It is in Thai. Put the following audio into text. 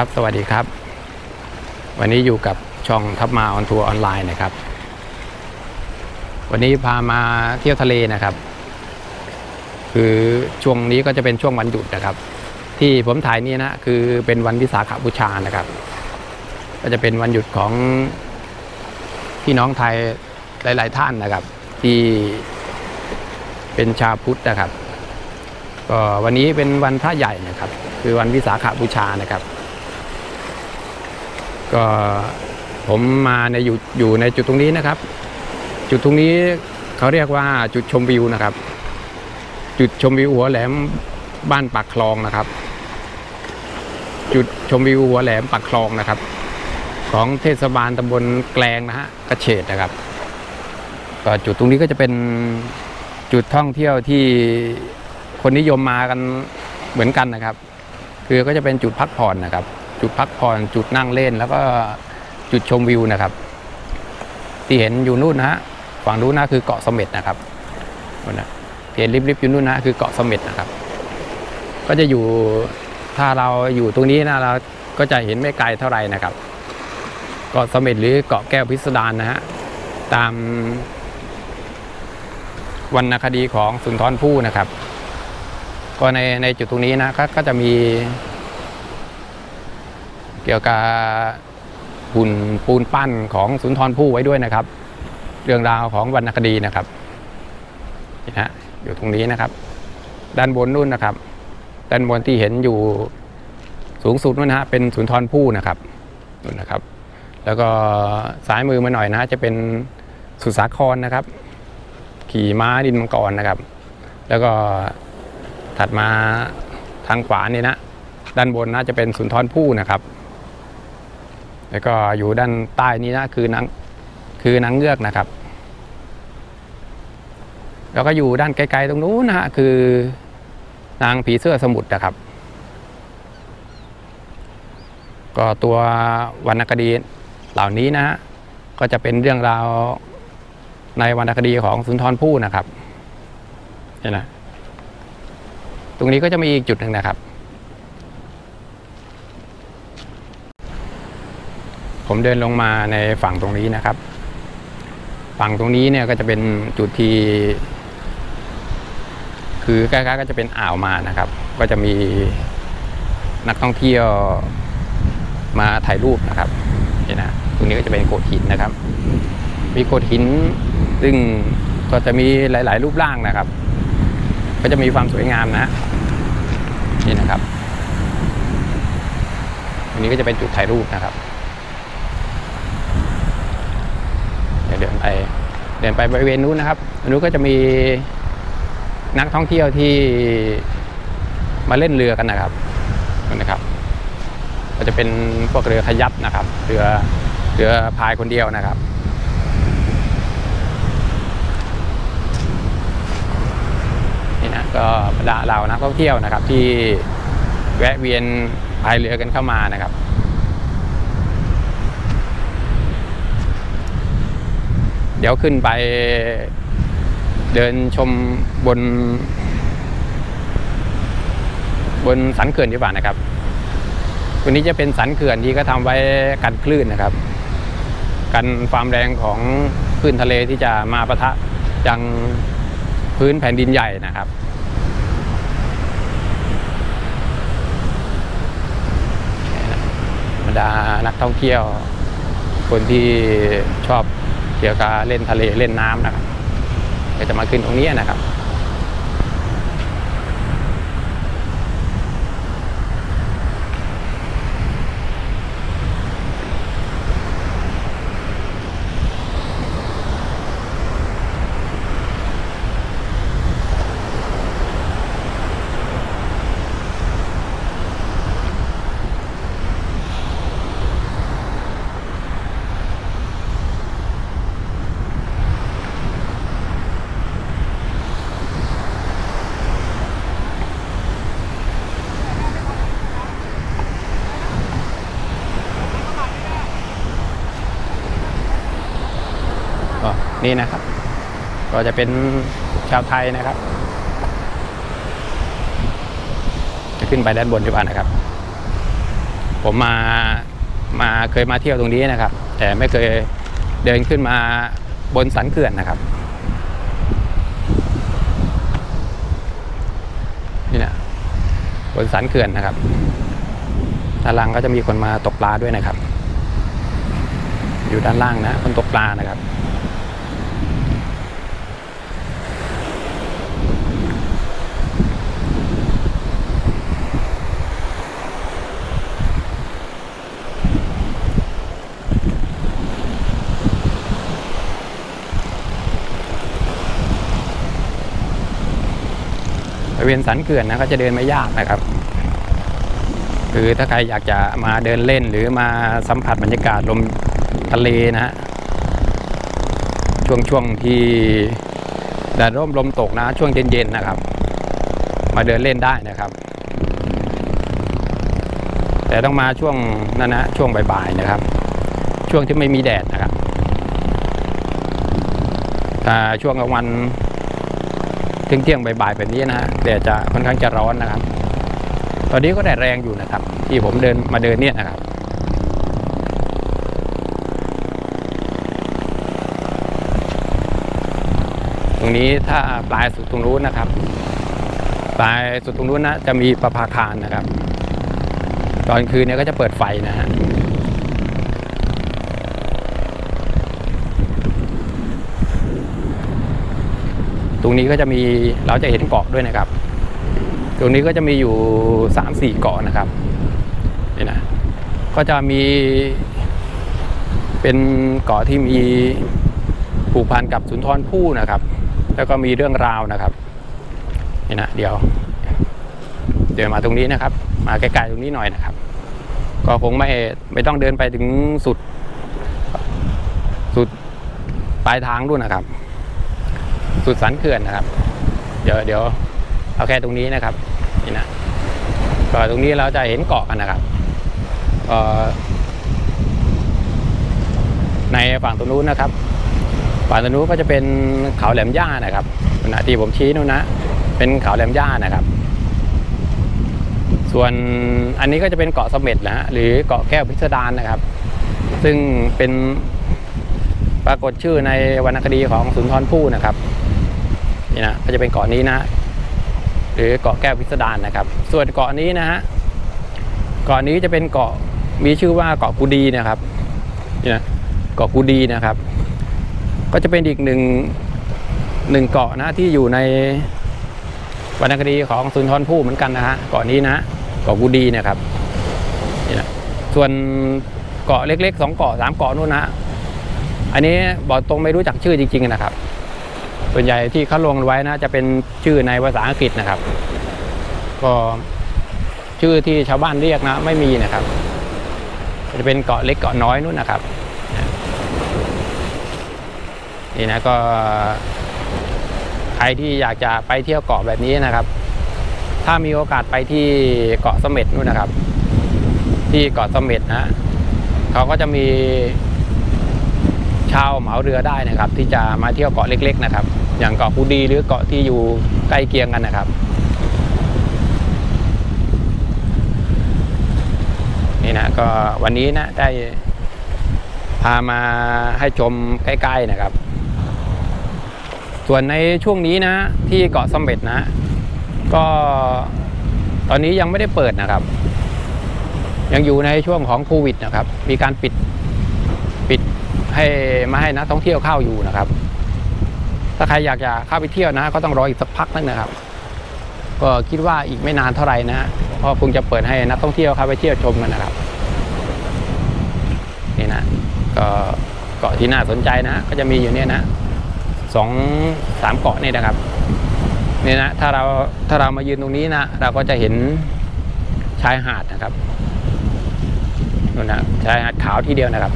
ครับ สวัสดีครับ วันนี้อยู่กับช่องทับมาออนทัวร์ออนไลน์นะครับ วันนี้พามาเที่ยวทะเลนะครับ คือช่วงนี้ก็จะเป็นช่วงวันหยุดนะครับ ที่ผมถ่ายนี่นะคือเป็นวันวิสาขบูชานะครับ ก็จะเป็นวันหยุดของพี่น้องไทยหลาย ๆ ท่านนะครับ ที่เป็นชาวพุทธนะครับก็วันนี้เป็นวันพระใหญ่นะครับ คือวันวิสาขบูชานะครับ ก็ผมมาในอยู่อยู่ในจุดตรงนี้นะครับ จุดตรงนี้เขาเรียกว่าจุดชมวิวนะครับ จุดชมวิวหัวแหลมบ้านปากคลองนะครับ จุดชมวิวหัวแหลมปากคลองนะครับ ของเทศบาลตำบลแกลงนะฮะกระเฉดนะครับก็จุดตรงนี้ก็จะเป็นจุดท่องเที่ยวที่คนนิยมมากันเหมือนกันนะครับ คือก็จะเป็นจุดพักผ่อนนะครับ จุดพักผ่อนจุดนั่งเล่น แล้วก็จุดชมวิวนะครับ ที่เห็นอยู่นู่นนะฮะฝั่งนู้นนะคือเกาะเสม็ดนะครับนะเห็นริบๆอยู่นู่นนะคือเกาะเสม็ดนะครับ ก็จะอยู่ถ้าเราอยู่ตรงนี้นะเราก็จะเห็นไม่ไกลเท่าไหร่นะครับ เกาะเสม็ดหรือเกาะแก้วพิสดารนะฮะตามวรรณคดีของสุนทรภู่นะครับ ก็ในในจุดตรงนี้นะก็จะมี เกี่ยวกับหุ่นปูนปั้นของสุนทรภู่ไว้ด้วยนะครับ เรื่องราวของวรรณคดีนะครับนี่นะฮะอยู่ตรงนี้นะครับ ด้านบนนู่นนะครับ ด้านบนที่เห็นอยู่สูงสุดนู่นฮะเป็นสุนทรภู่นะครับนู่นนะครับ แล้วก็ซ้ายมือมาหน่อยนะฮะจะเป็นสุสาครนะครับ ขี่ม้าดินมังกรนะครับ แล้วก็ถัดมาทางขวานี่นะด้านบนน่าจะเป็นสุนทรภู่นะครับ แล้วก็อยู่ด้านใต้นี้นะคือนางคือนางเงือกนะครับ แล้วก็อยู่ด้านไกลๆตรงนู้นนะฮะคือนางผีเสื้อสมุทรนะครับ ก็ตัววรรณคดีเหล่านี้นะฮะก็จะเป็นเรื่องราวในวรรณคดีของสุนทรภู่นะครับเห็นไหมตรงนี้ก็จะมีอีกจุดหนึ่งนะครับ ผมเดินลงมาในฝั่งตรงนี้นะครับ ฝั่งตรงนี้เนี่ยก็จะเป็นจุดที่ คือใกล้ๆก็จะเป็นอ่าวมานะครับ ก็จะมีนักท่องเที่ยวมาถ่ายรูปนะครับเห็นะตรงนี้ก็จะเป็นโขดหินนะครับ มีโขดหิน ซึ่งก็จะมีหลาย ๆ รูปร่างนะครับ ก็จะมีความสวยงามนะนี่นะครับตรงนี้ก็จะเป็นจุดถ่ายรูปนะครับ เดินไปเดินไปบริเวณนู้นนะครับอันนู้นก็จะมีนักท่องเที่ยวที่มาเล่นเรือกันนะครับนั่นนะครับ ก็จะเป็นพวกเรือขยับนะครับ เรือเรือพายคนเดียวนะครับนี่นะก็บรรดาเรานักท่องเที่ยวนะครับที่แวะเวียนพายเรือกันเข้ามานะครับ ดี๋ยวขึ้นไป เดินชมบน บนสันเขื่อนดีกว่านะครับตัวนี้จะเป็นสันเขื่อนที่ก็ทำไว้กันคลื่นนะครับ กันความแรงของคลื่นทะเลที่จะมาประทะยังพื้นแผ่นดินใหญ่นะครับบรรดานักท่องเที่ยว คนที่ชอบ เกี่ยวกับเล่นทะเลเล่นน้ำนะครับก็จะมาขึ้นตรงนี้นะครับ ก็ นี่นะครับ ก็จะเป็นชาวไทยนะครับ จะขึ้นไปด้านบนดีกว่านะครับผผมมามาเคยมาเที่ยวตรงนี้นะครับ แต่ไม่เคยเดินขึ้นมาบนสันเขื่อนนะครับนี่นะบนสันเขื่อนนะครับด้านล่างก็จะมีคนมาตกปลาด้วยนะครับ อยู่ด้านล่างนะคนตกปลานะครับ บริเวณสันเขื่อนนะก็จะเดินไม่ยากนะครับ คือถ้าใครอยากจะมาเดินเล่นหรือมาสัมผัสบรรยากาศลมทะเลนะฮะช่วงช่วงที่แดดร่มลมตกนะช่วงเย็นๆนะครับ มาเดินเล่นได้นะครับ แต่ต้องมาช่วงนั้นนะช่วงบ่ายๆนะครับ ช่วงที่ไม่มีแดดนะครับถ้าช่วงกลางวัน เที่ยงเที่ยงๆบ่ายๆแบบนี้นะฮะแดดจะค่อนข้างจะร้อนนะครับ ตอนนี้ก็แดดแรงอยู่นะครับ ที่ผมเดินมาเดินเนี่ยนะครับตรงนี้ถ้าปลายสุดตรงนู้นนะครับ ปลายสุดตรงนู้นนะจะมีประภาคารนะครับ ตอนคืนเนี่ยก็จะเปิดไฟนะฮะ รงนี้ก็จะมีเราจะเห็นเกาะด้วยนะครับ ตรงนี้ก็จะมีอยู่สามสี่เกาะนะครับนี่นะก็จะมี เป็นเกาะที่มีผูกพันกับสุนทรภู่นะครับ แล้วก็มีเรื่องราวนะครับนี่นะเดี๋ยว เดินมาตรงนี้นะครับ มาใกล้ๆตรงนี้หน่อยนะครับ ก็คงไม่ไม่ต้องเดินไปถึงสุด สุดปลายทางด้วยนะครับ สุดสันเขื่อนนะครับ เดี๋ยวเดี๋ยวเอาแค่ตรงนี้นะครับนี่นะก็ตรงนี้เราจะเห็นเกาะกันนะครับในฝั่งตรงนู้นนะครับ ฝั่งตรงนู้นก็จะเป็นเขาแหลมย่านะครับนะที่ผมชี้นู่นนะ เป็นเขาแหลมย่านะครับ ส่วนอันนี้ก็จะเป็นเกาะเสม็ดนะฮะหรือเกาะแก้วพิสดารนะครับ ซึ่งเป็นปรากฏชื่อในวรรณคดีของสุนทรภู่นะครับ นี่นะก็จะเป็นเกาะนี้นะ หรือเกาะแก้วพิสดารนะครับ ส่วนเกาะนี้นะฮะเกาะนี้จะเป็นเกาะมีชื่อว่าเกาะกูดีนะครับนี่นะเกาะกูดีนะครับ ก็จะเป็นอีกหนึ่งหนึ่งเกาะนะที่อยู่ในวรรณคดีของสุนทรภู่เหมือนกันนะฮะเกาะนี้นะเกาะกูดีนะครับนี่นะส่วนเกาะเล็กๆสองเกาะสามเกาะนู่นนะอันนี้บอกตรงไม่รู้จักชื่อจริงๆนะครับ ส่วนใหญ่ที่เขาลงไว้นะจะเป็นชื่อในภาษาอังกฤษนะครับ ก็ชื่อที่ชาวบ้านเรียกนะ ไม่มีนะครับ จะเป็นเกาะเล็กเกาะน้อยนู่นนะครับนี่นะก็ใครที่อยากจะไปเที่ยวเกาะแบบนี้นะครับ ถ้ามีโอกาสไปที่เกาะเสม็ดนู่นนะครับ ที่เกาะเสม็ดนะเขาก็จะมีเช่าเหมาเรือได้นะครับ ที่จะมาเที่ยวเกาะเล็ก ๆ นะครับ อย่างเกาะกูดีหรือเกาะที่อยู่ใกล้เคียงกันนะครับ นี่นะก็วันนี้นะได้พามาให้ชมใกล้ ๆนะครับ ส่วนในช่วงนี้นะ ที่เกาะสม็ดนะ ก็ตอนนี้ยังไม่ได้เปิดนะครับ ยังอยู่ในช่วงของโควิดนะครับ มีการปิดปิดให้มาให้นักท่องเที่ยวเข้าอยู่นะครับ ถ้าใครอยากจะเข้าไปเที่ยวนะ ก็ต้องรออีกสักพักนึงนะครับ ก็คิดว่าอีกไม่นานเท่าไหร่นะเพราะคงจะเปิดให้นักท่องเที่ยวเข้าไปเที่ยวชมกันนะครับนี่นะก็เกาะที่น่าสนใจนะ ก็จะมีอยู่เนี่ยนะสองสามเกาะนี่นะครับนี่นะถ้าเราถ้าเรามายืนตรงนี้นะเราก็จะเห็นชายหาดนะครับนู่นนะชายหาดขาวที่เดียวนะครับ